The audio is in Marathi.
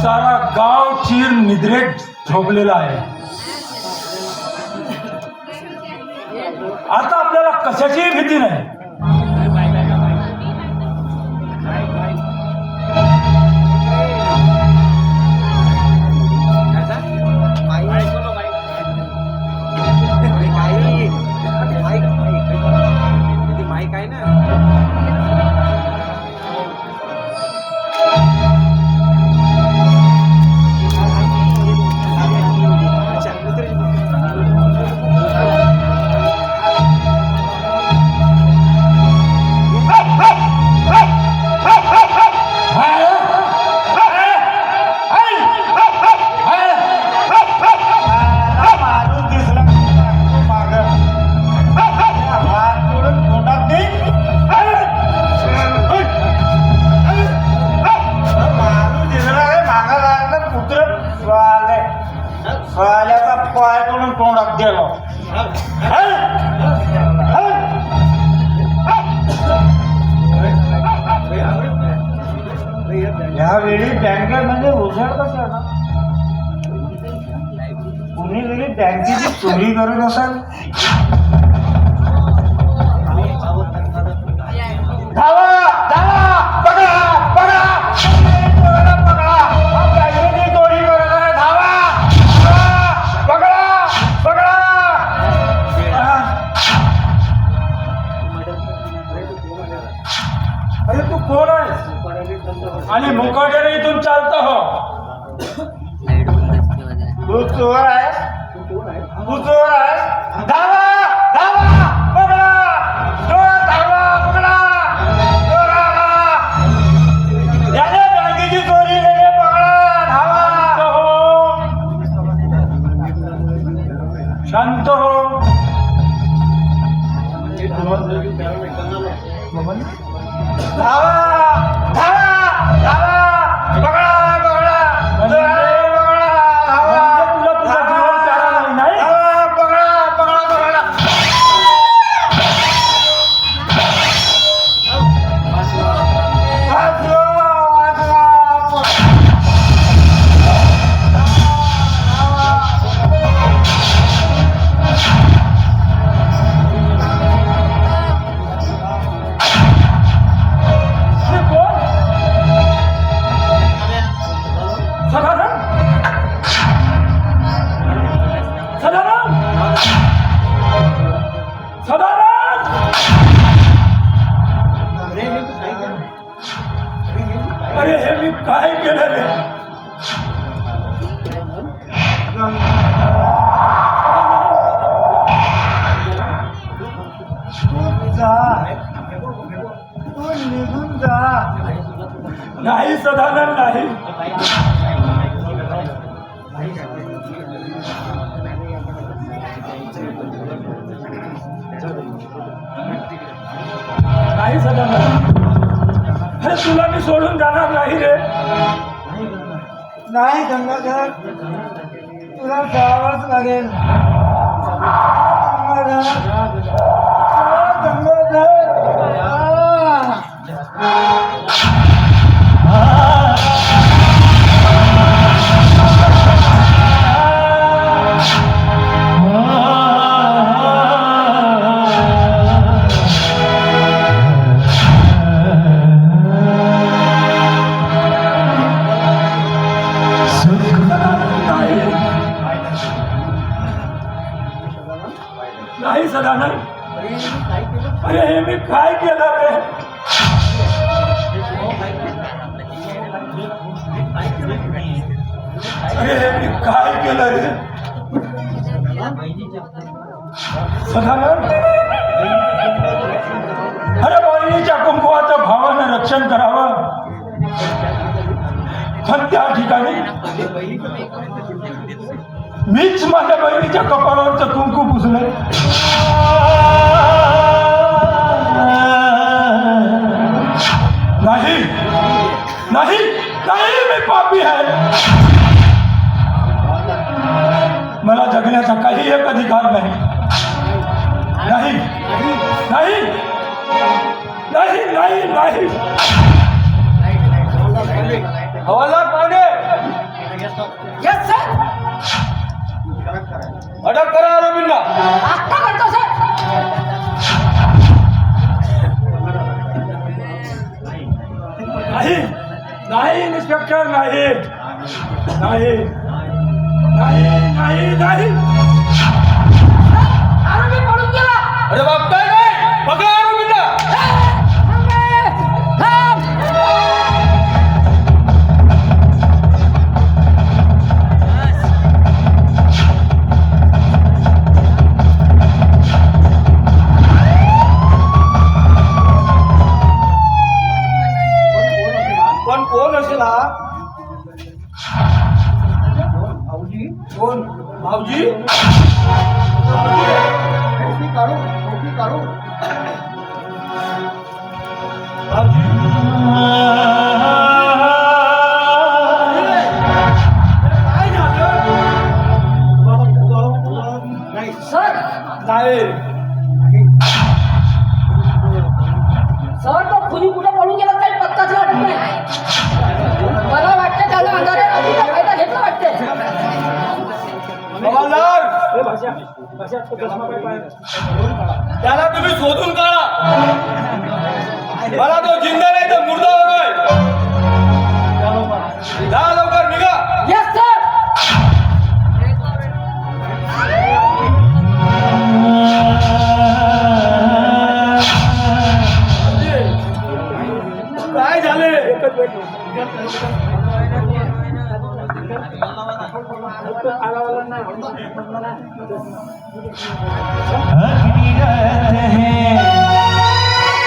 सारा गाव चीर निद्रेत झोपलेला आहे. आता आपल्याला कशाचीही भीती नाही. तोंडात गेलो. यावेळी बँकेत म्हणजे उजेड कसा ना? कुणीतरी बँकेची चोरी करत असाल. तू चोर आहे. तू चोर आहे. नाही सदानंद नाही. नाही सदानंद. अरे तुला मी सोडून जाणार नाही रे. नाही गंगाधर. तुला जावंच लागेल. सदानंद अरे हे मी काय केलं रे? अरे हे मी काय केलं रे? सदानंद? अरे बहिणीच्या कुंकुवाचं भावानं रक्षण करावं. पण त्या ठिकाणी मीच माझ्या बहिणीच्या कपाळावरचं कुंकू पुसलं नाही नाही नाही मी पापी आहे मला जगण्याचा काही एक अधिकार नाही नाही नाही नाही नाही नाही हवालदार सर अटक करा आरोपींना आत्ता करतो सर. नाही नाही इन्स्पेक्टर नाही नाही नाही नाही. कोण? भाऊजी? काढू टोपी काढू. भाऊजी त्याला तुम्ही शोधून काढा. मला तो जिंदा नाही तर मुर्दा होतोय. जा लवकर निघा. येस सर काय झाले? अग्निरथ है।